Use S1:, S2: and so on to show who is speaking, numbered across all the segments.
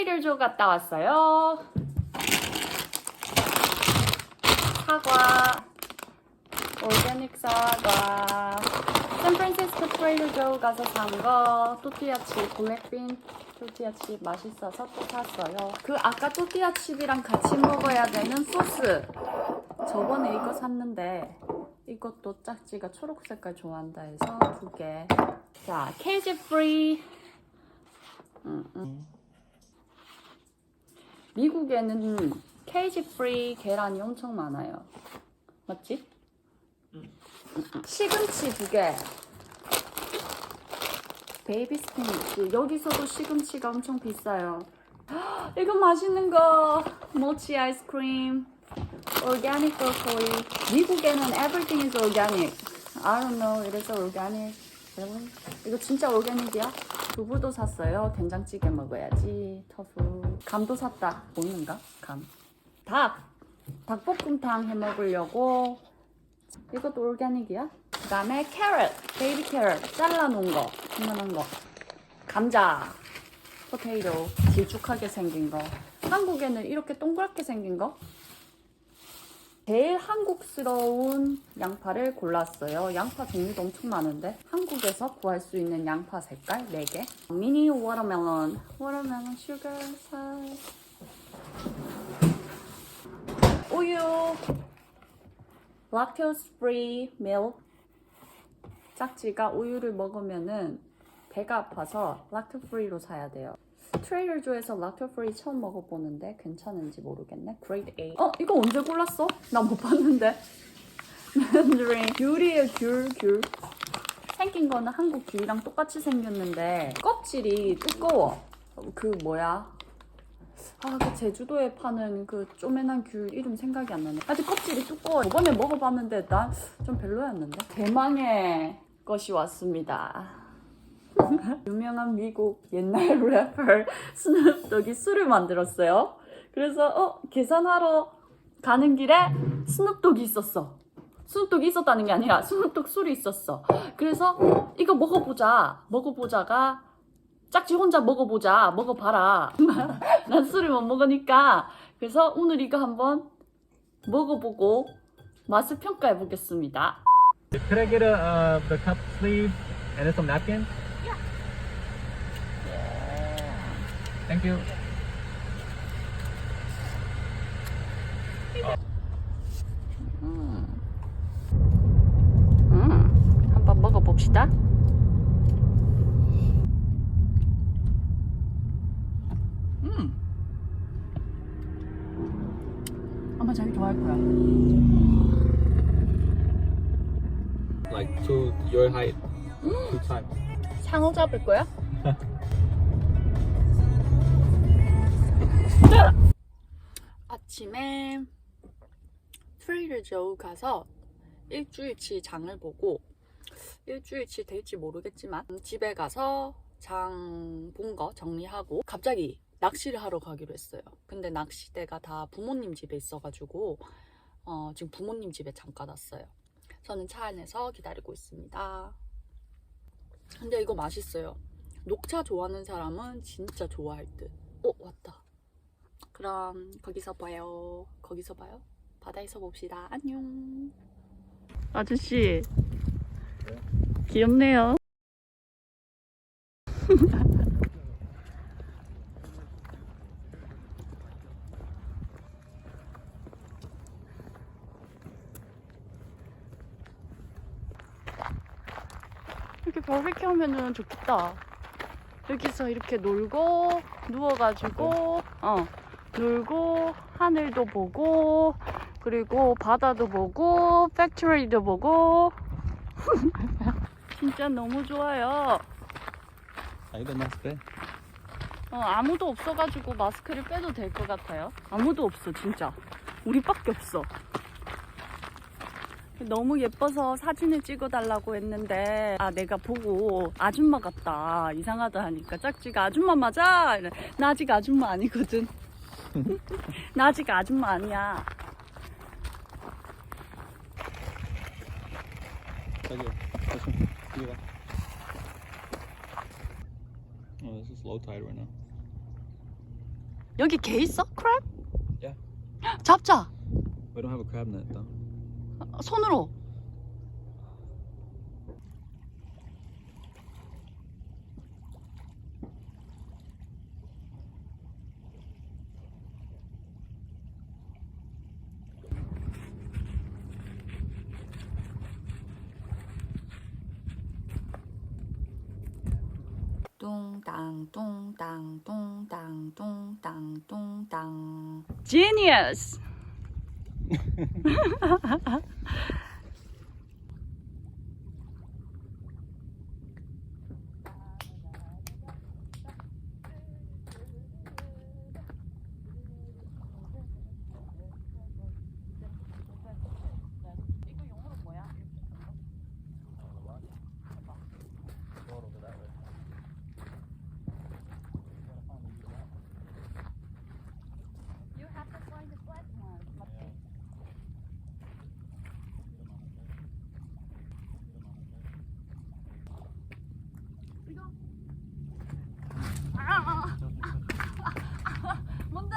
S1: 트레이더 조 갔다 왔어요. 사과, 오르가닉 사과, 샌프란시스코 트레이더 조 가서 산 거, 또띠아 칩, 블랙빈 또띠아 칩 맛있어서 또 샀어요. 그 아까 또띠아 칩이랑 같이 먹어야 되는 소스. 저번에 이거 샀는데 이것도 짝지가 초록 색깔 좋아한다 해서 두 개. 자, 케이지 프리. 음, 음. 미국에는 케이지 프리 계란이 엄청 많아요. 맞지? 시금치 두 개. 베이비 스피니치. 여기서도 시금치가 엄청 비싸요. 헉, 이거 맛있는 거. 모치 아이스크림. organic broccoli. 미국에는 everything is organic. I don't know. 이래서 organic. Really? 이거 진짜 organic이야? 두부도 샀어요. 된장찌개 먹어야지. 터프. 감도 샀다. 먹는가? 감. 닭. 닭볶음탕 해 먹으려고. 이것도 organic이야? 그 다음에 캐럿. 베이비 캐럿. 잘라놓은 거. 이만한 거. 감자. 포테이토. 길쭉하게 생긴 거. 한국에는 이렇게 동그랗게 생긴 거. 제일 한국스러운 양파를 골랐어요. 양파 종류도 엄청 많은데 한국에서 구할 수 있는 양파 색깔 4개. 미니 워터멜론. 워터멜론 슈거 살 우유. 락토스 프리 밀 짝지가 우유를 먹으면은 배가 아파서 락토 프리로 사야 돼요. 트레이더조에서 락토 프리 처음 먹어보는데 괜찮은지 모르겠네. 그레이드 A. 어 이거 언제 골랐어? 나 못 봤는데. 맨드린 귤이에요 귤 귤. 생긴 거는 한국 귤이랑 똑같이 생겼는데 껍질이 두꺼워. 그 뭐야? 아, 그 제주도에 파는 그 쪼매난 귤 이름 생각이 안 나네. 아직 껍질이 두꺼워. 이번에 먹어봤는데 난 좀 별로였는데. 대망의 것이 왔습니다. 유명한 미국 옛날 래퍼 스눕독이 술을 만들었어요. 그래서 어 계산하러 가는 길에 스눕독이 있었어. 스눕독이 있었다는 게 아니라 스눕독 술이 있었어. 그래서 어, 이거 먹어보자. 먹어보자가 짝지 혼자 먹어보자. 먹어봐라. 난 술을 못 먹으니까 그래서 오늘 이거 한번 먹어보고 맛을 평가해 보겠습니다.
S2: Could I get a uh, the cup sleeve and some napkins? Thank you.
S1: 음, 한번 먹어봅시다. 음. 아마 자기 좋아할 거야.
S2: Like to your height, two times.
S1: 상어 잡을 거야? 아침에 트레이더조 가서 일주일치 장을 보고 일주일치 될지 모르겠지만 집에 가서 장 본 거 정리하고 갑자기 낚시를 하러 가기로 했어요. 근데 낚시대가 다 부모님 집에 있어가지고 어, 지금 부모님 집에 잠깐 왔어요. 저는 차 안에서 기다리고 있습니다. 근데 이거 맛있어요. 녹차 좋아하는 사람은 진짜 좋아할 듯. 어, 왔다. 그럼 거기서 봐요. 거기서 봐요. 바다에서 봅시다. 안녕. 아저씨. 귀엽네요. 이렇게 바베큐 하면은 좋겠다. 여기서 이렇게 놀고 누워가지고 어 놀고 하늘도 보고 그리고 바다도 보고 팩토리도 보고 진짜 너무 좋아요.
S2: Nice bed.
S1: 어, 아무도 없어가지고 마스크를 빼도 될 것 같아요. 아무도 없어 진짜. 우리밖에 없어. 너무 예뻐서 사진을 찍어달라고 했는데 아 내가 보고 아줌마 같다 이상하다 하니까 짝지가 아줌마 맞아 이래. 나 아직 아줌마 아니거든 나 아직 아줌마 아니야
S2: 저기요. 이리 와. Oh, this is low tide right now.
S1: 여기 개 있어? 크랩?
S2: Yeah.
S1: 잡자.
S2: We don't have a crab net though.
S1: 손으로. Dong dang dong dang dong dang dong dang dong dang. Genius. 뭔데?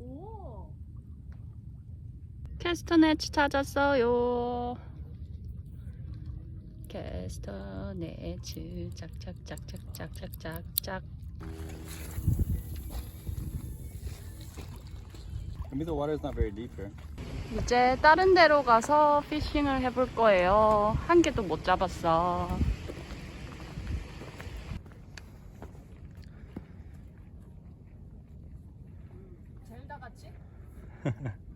S1: 오. 캐스터넷 찾았어요. 캐스터넷.
S2: Maybe the water is not very deep here.
S1: 이제 다른 데로 가서 피싱을 해볼 거예요. 한 개도 못 잡았어. 젤다 같이?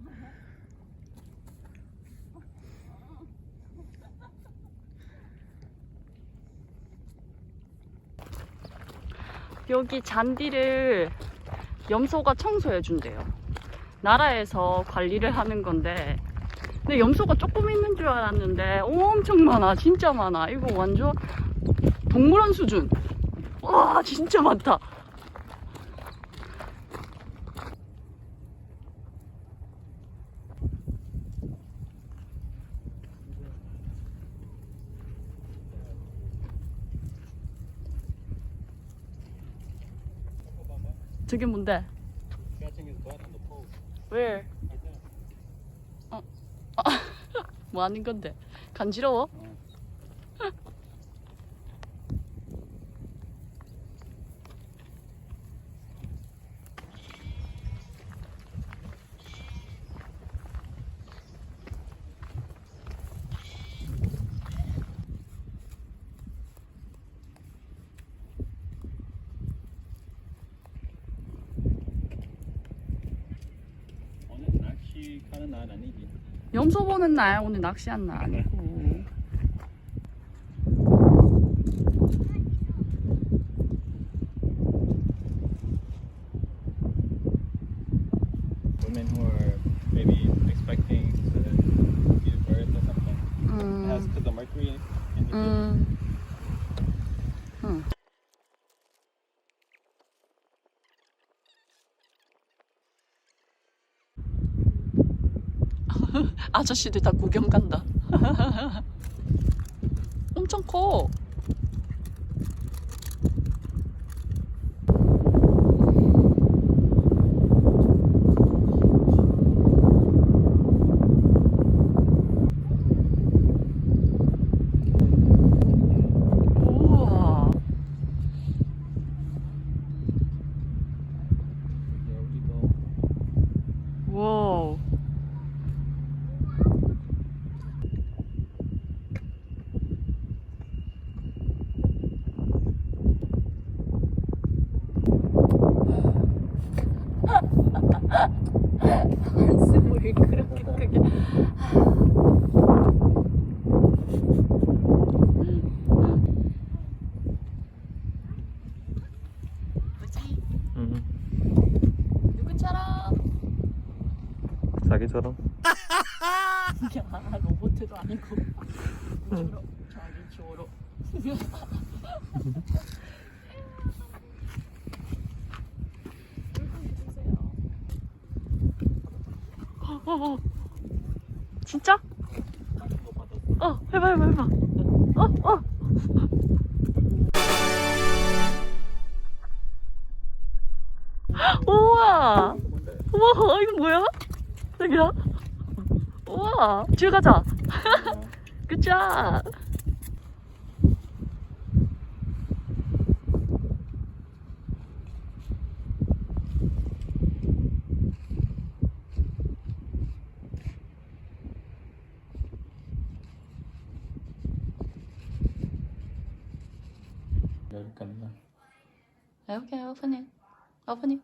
S1: 여기 잔디를 염소가 청소해 준대요. 나라에서 관리를 하는 건데 근데 염소가 조금 있는 줄 알았는데 엄청 많아 진짜 많아. 이거 완전 동물원 수준. 와 진짜 많다. 저게 뭔데? Where? 어. 뭐 하는 건데? 간지러워?
S2: 오늘 낚시 가는 날 아니지?
S1: 염소 보는 날 오늘 낚시한 날 아니고 아저씨들 다 구경 간다. 엄청 커.
S2: 자기처럼.
S1: 로봇도 아니고. 자기 주로 어어 진짜? 어 해봐 해봐 해봐 어어 어. 우와 우와 이거 뭐야? 여기야? 우와, 줄 가자. 굿잡.
S2: 열겠나?
S1: 오케이, 오프닝. 오프닝.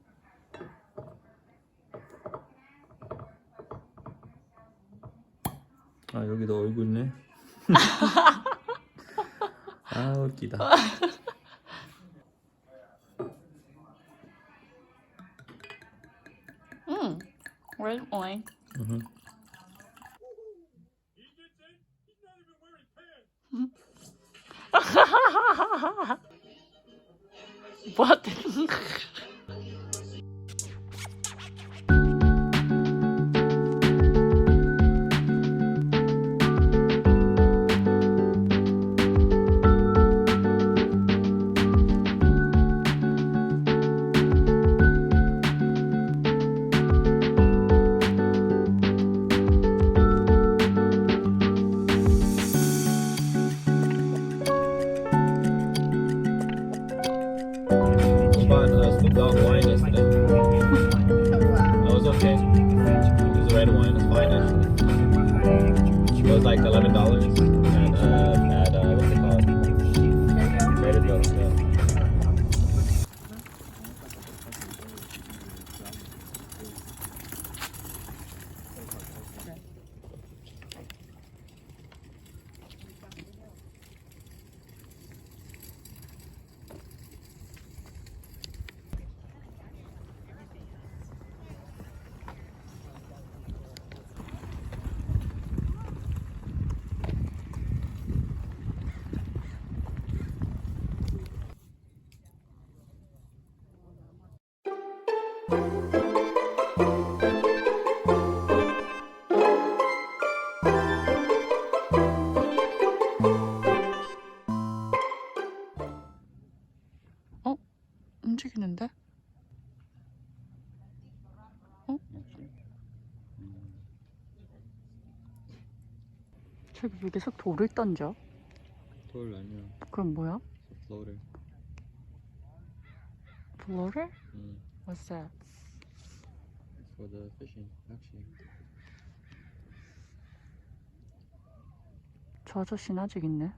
S2: 아 여기도 얼굴 있네. 아 웃기다.
S1: 음, red wine.
S2: 음흠.
S1: What?
S2: We dog wine
S1: 움직이는데? 어? 저기 왜 계속 돌을 던져?
S2: 돌 아니야.
S1: 그럼 뭐야?
S2: floater.
S1: Floater?
S2: Mm.
S1: What's that?
S2: For the fishing actually.
S1: 저 아저씨는 아직 있네.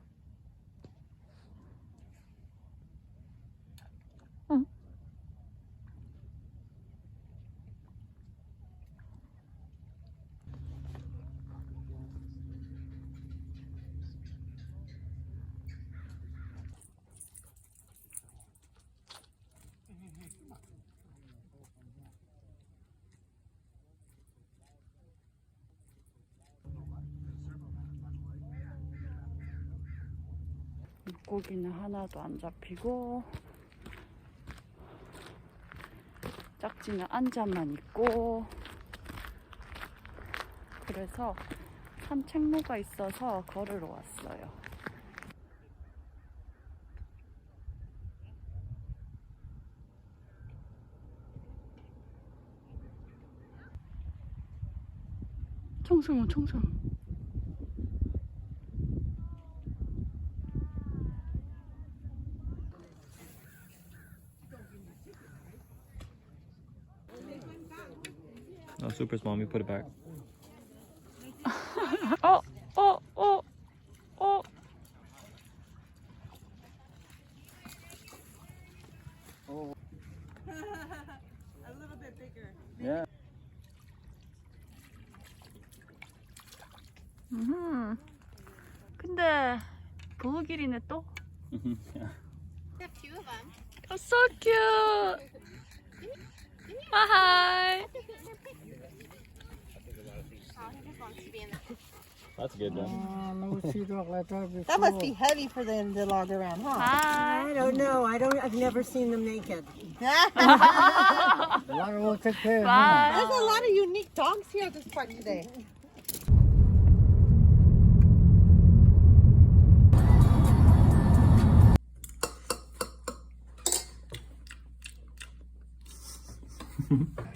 S1: 물고기는 하나도 안 잡히고 짝지는 안자만 있고 그래서 산책로가 있어서 걸으러 왔어요. 청승호 청승
S2: Oh, super small. Let me put it back.
S1: 어, 어, 어, 어.
S2: Yeah.
S1: 음. 근데 보호길이네 또.
S2: yeah.
S3: Have two of them.
S1: Oh, so cute. Hi.
S2: That's a good one.
S4: Um, that must be heavy for them to log around, huh?
S5: I don't know. I don't. I've never seen them naked.
S4: There's a lot of unique dogs here at this park today.